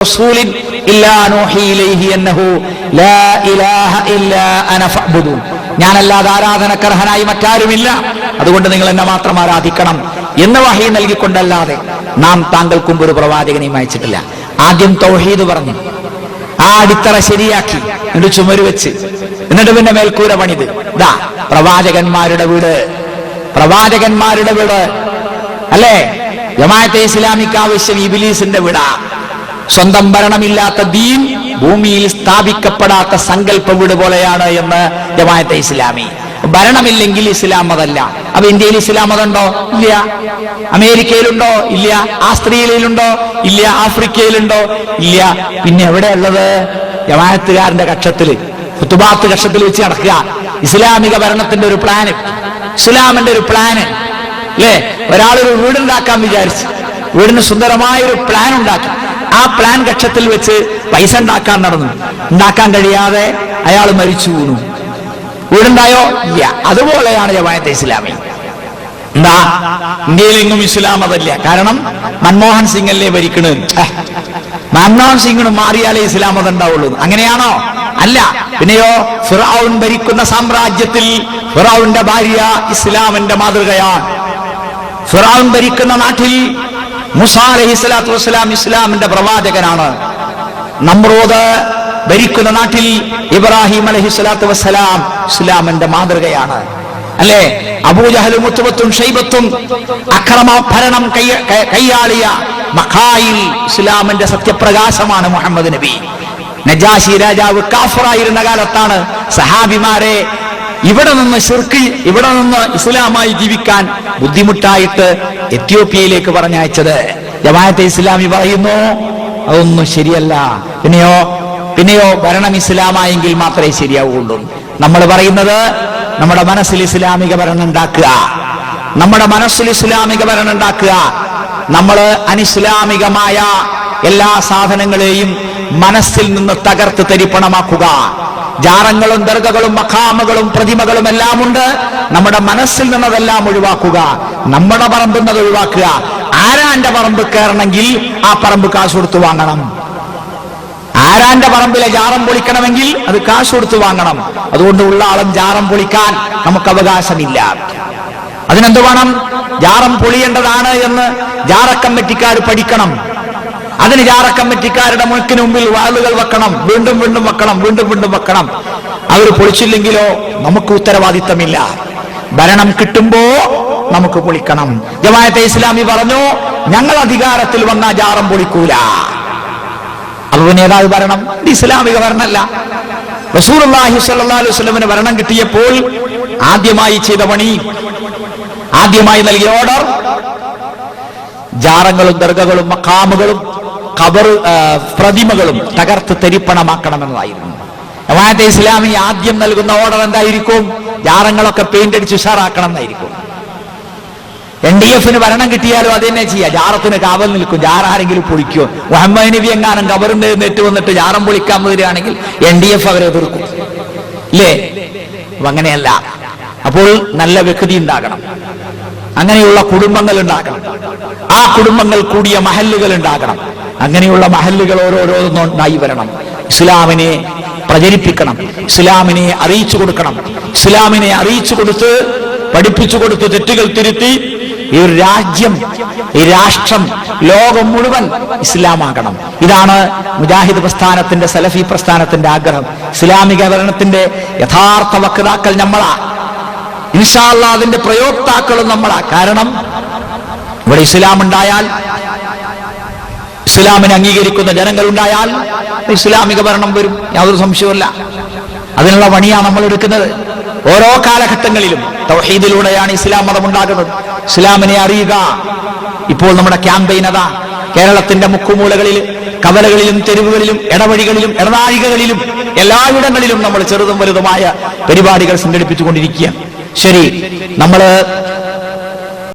رسول إلا نوحي إليه أنه لا إله إلا أنا فاعبدون ഞാനല്ലാതെ ആരാധനക്കർഹനായി മറ്റാരുമില്ല അതുകൊണ്ട് നിങ്ങൾ എന്നെ മാത്രം ആരാധിക്കണം എന്ന് വഹി നൽകിക്കൊണ്ടല്ലാതെ നാം താങ്കൾക്ക് മുമ്പ് ഒരു പ്രവാചകനെയും അയച്ചിട്ടില്ല ആദ്യം തൗഹീദ് പറഞ്ഞു ആ അടിത്തറ ശരിയാക്കി എന്നിട്ട് ചുമര് വെച്ച് എന്നിട്ട് പിന്നെ മേൽക്കൂര പണിത് ദാ പ്രവാചകന്മാരുടെ വീട് പ്രവാചകന്മാരുടെ വീട് അല്ലേ ജമാഅത്തെ ഇസ്ലാമിക്ക് ആവശ്യം ഇബിലീസിന്റെ വീടാ സ്വന്തം ഭരണമില്ലാത്ത ദീൻ ഭൂമിയിൽ സ്ഥാപിക്കപ്പെടാത്ത സങ്കല്പ വീട് പോലെയാണ് എന്ന് ജമാഅത്തെ ഇസ്ലാമി. ഭരണമില്ലെങ്കിൽ ഇസ്ലാം മതല്ല അപ്പൊ ഇന്ത്യയിൽ ഇസ്ലാം മതമുണ്ടോ ഇല്ല. അമേരിക്കയിലുണ്ടോ? ഇല്ല. ആസ്ട്രേലിയയിലുണ്ടോ? ഇല്ല. ആഫ്രിക്കയിലുണ്ടോ? ഇല്ല. പിന്നെ എവിടെയുള്ളത് ജമാഅത്തുകാരന്റെ കക്ഷത്തിൽ കുത്തുബാത്ത് കക്ഷത്തിൽ വെച്ച് നടക്കുക. ഇസ്ലാമിക ഭരണത്തിന്റെ ഒരു പ്ലാന് ഇസ്ലാമിന്റെ ഒരു പ്ലാന് അല്ലേ? ഒരാളൊരു വീടുണ്ടാക്കാൻ വിചാരിച്ചു. വീടിന് സുന്ദരമായ ഒരു പ്ലാൻ ഉണ്ടാക്കി. ആ പ്ലാൻ കക്ഷത്തിൽ വെച്ച് പൈസ ഉണ്ടാക്കാൻ നടന്നു. ഉണ്ടാക്കാൻ കഴിയാതെ അയാൾ മരിച്ചു വീണു. വീടുണ്ടായോ? അതുപോലെയാണ് ജമാഅത്തെ ഇസ്ലാമി. എന്താ? ഇന്ത്യയിലെങ്ങും ഇസ്ലാം അതല്ല. കാരണം മൻമോഹൻ സിംഗ് അല്ലേ ഭരിക്കണ് മൻമോഹൻ സിംഗിന് മാറിയാലേ ഇസ്ലാം മതം ഉണ്ടാവുള്ളൂ അങ്ങനെയാണോ? അല്ല. പിന്നെയോ ഫിറാവുൻ ഭരിക്കുന്ന സാമ്രാജ്യത്തിൽ ഫിറാവുന്റെ ഭാര്യ ഇസ്ലാമിന്റെ മാതൃകയാണ്. ഫിറാവുൻ ഭരിക്കുന്ന നാട്ടിൽ മുസാ ഇസ്ലാമിന്റെ പ്രവാചകനാണ്. നമ്രോദ് ഭരിക്കുന്ന നാട്ടിൽ ഇബ്രാഹിം അലഹി സ്വലാത്തു വസ്സലാം ഇസ്ലാമിന്റെ മാതൃകയാണ്. അല്ലേ? അബൂജഹലും മുത്തുവത്തും ഷൈബത്തും അക്രമ ഭരണം കൈയാളിയ മഖായിൽ ഇസ്ലാമിന്റെ സത്യപ്രകാശമാണ് മുഹമ്മദ് നബി. നജാശി രാജാവ് കാഫറായിരുന്ന കാലത്താണ് സഹാബിമാരെ ഇവിടെ നിന്ന് ഷിർക്ക് ഇവിടെ നിന്ന് ഇസ്ലാമായി ജീവിക്കാൻ ബുദ്ധിമുട്ടായിട്ട് എത്യോപ്യയിലേക്ക് പറഞ്ഞയച്ചത്. ജമാഅത്തെ ഇസ്ലാമി പറയുന്നു അതൊന്നും ശരിയല്ല. പിന്നെയോ പിന്നെയോ ഭരണം ഇസ്ലാമായെങ്കിൽ മാത്രമേ ശരിയാവുള്ളൂ നമ്മൾ പറയുന്നത് നമ്മുടെ മനസ്സിൽ ഇസ്ലാമിക ഭരണം ഉണ്ടാക്കുക. നമ്മുടെ മനസ്സിൽ ഇസ്ലാമിക ഭരണം ഉണ്ടാക്കുക. നമ്മൾ അനിസ്ലാമികമായ എല്ലാ സാധനങ്ങളെയും മനസ്സിൽ നിന്ന് തകർത്ത് തരിപ്പണമാക്കുക. ജാറങ്ങളും ദർഗകളും മഖാമകളും പ്രതിമകളും എല്ലാം ഉണ്ട് നമ്മുടെ മനസ്സിൽ നിന്നതെല്ലാം ഒഴിവാക്കുക. നമ്മുടെ പറമ്പിൽ നിന്നത് ഒഴിവാക്കുക. ആരാന്റെ പറമ്പ് കയറണമെങ്കിൽ ആ പറമ്പ് കാശ് കൊടുത്തു വാങ്ങണം. ആരാന്റെ പറമ്പിലെ ജാറം പൊളിക്കണമെങ്കിൽ അത് കാശ് കൊടുത്തു വാങ്ങണം. അതുകൊണ്ട് ഉള്ള ആളും ജാറം പൊളിക്കാൻ നമുക്ക് അവകാശമില്ല. അതിനെന്ത് വേണം? ജാറം പൊളിയേണ്ടതാണ് എന്ന് ജാറക്കമ്മറ്റിക്കാർ പഠിക്കണം. അതിന് ജാറ കമ്മിറ്റിക്കാരുടെ മുക്കിന് മുമ്പിൽ വാളുകൾ വെക്കണം വീണ്ടും വീണ്ടും വെക്കണം വീണ്ടും വീണ്ടും വെക്കണം. അവർ പൊളിച്ചില്ലെങ്കിലോ നമുക്ക് ഉത്തരവാദിത്തമില്ല. ഭരണം കിട്ടുമ്പോ നമുക്ക് പൊളിക്കണം. ജമാഅത്തെ ഇസ്ലാമി പറഞ്ഞു ഞങ്ങൾ അധികാരത്തിൽ വന്ന ജാറം പൊളിക്കൂല. അപ്പൊ നേതാവ് ഭരണം ഇസ്ലാമിക ഭരണമല്ല. റസൂലുള്ളാഹി സ്വല്ലല്ലാഹു അലൈഹി വസല്ലമന് ഭരണം കിട്ടിയപ്പോൾ ആദ്യമായി ചെയ്ത പണി ആദ്യമായി നൽകിയ ഓർഡർ ജാറങ്ങളും ദർഗകളും മക്കാമുകളും ഖബർ ആ, പ്രതിമകളും തകർത്ത് തരിപ്പണമാക്കണമെന്നതായിരുന്നു. ജമാഅത്തെ ഇസ്ലാമി ആദ്യം നൽകുന്ന ഓർഡർ എന്തായിരിക്കും? ജാറങ്ങളൊക്കെ പെയിന്റ് അടിച്ച് ഉഷാറാക്കണം എന്നായിരിക്കും എൻ ഡി എഫിന് ഭരണം കിട്ടിയാലും അത് തന്നെ ചെയ്യാം. ജാറത്തിന് കാവൽ നിൽക്കും. ജാറാരെങ്കിലും പൊളിക്കുമോ മുഹമ്മദ് നബി എങ്ങാനും കബറിന്റെ നെറ്റ് വന്നിട്ട് ജാറം പൊളിക്കാൻ വരികയാണെങ്കിൽ എൻ ഡി എഫ് അവരെ എതിർക്കും. ഇല്ലേ? അങ്ങനെയല്ല. അപ്പോൾ നല്ല വ്യക്തി ഉണ്ടാകണം. അങ്ങനെയുള്ള കുടുംബങ്ങൾ ഉണ്ടാകണം. ആ കുടുംബങ്ങൾ കൂടിയ മഹല്ലുകൾ ഉണ്ടാകണം. അങ്ങനെയുള്ള മഹല്ലുകൾ ഓരോരോന്നും ഉണ്ടായി വരണം. ഇസ്ലാമിനെ പ്രചരിപ്പിക്കണം. ഇസ്ലാമിനെ അറിയിച്ചു കൊടുക്കണം. ഇസ്ലാമിനെ അറിയിച്ചു കൊടുത്ത് പഠിപ്പിച്ചു കൊടുത്ത് തെറ്റുകൾ തിരുത്തി ഈ ഒരു രാജ്യം ഈ രാഷ്ട്രം ലോകം മുഴുവൻ ഇസ്ലാമാകണം. ഇതാണ് മുജാഹിദ് പ്രസ്ഥാനത്തിന്റെ സലഫി പ്രസ്ഥാനത്തിന്റെ ആഗ്രഹം. ഇസ്ലാമിക ഭരണത്തിന്റെ യഥാർത്ഥ വക്താക്കൾ നമ്മളാ. ഇൻഷാല്ല അതിന്റെ പ്രയോക്താക്കളും നമ്മളാ. കാരണം ഇവിടെ ഇസ്ലാം ഉണ്ടായാൽ ഇസ്ലാമിനെ അംഗീകരിക്കുന്ന ജനങ്ങൾ ഉണ്ടായാൽ ഇസ്ലാമിക ഭരണം വരും. യാതൊരു സംശയവുമില്ല. അതിനുള്ള പണിയാണ് നമ്മൾ എടുക്കുന്നത്. ഓരോ കാലഘട്ടങ്ങളിലും തൗഹീദിലൂടെയാണ് ഇസ്ലാം മതം ഉണ്ടാകുന്നത് ഇസ്ലാമിനെ അറിയുക. ഇപ്പോൾ നമ്മുടെ ക്യാമ്പയിൻ അതാ. കേരളത്തിന്റെ മുക്കുമൂലകളിൽ കവലകളിലും തെരുവുകളിലും ഇടവഴികളിലും ഇടനാഴികകളിലും എല്ലായിടങ്ങളിലും നമ്മൾ ചെറുതും വലുതുമായ പരിപാടികൾ സംഘടിപ്പിച്ചുകൊണ്ടിരിക്കുക ശരി നമ്മൾ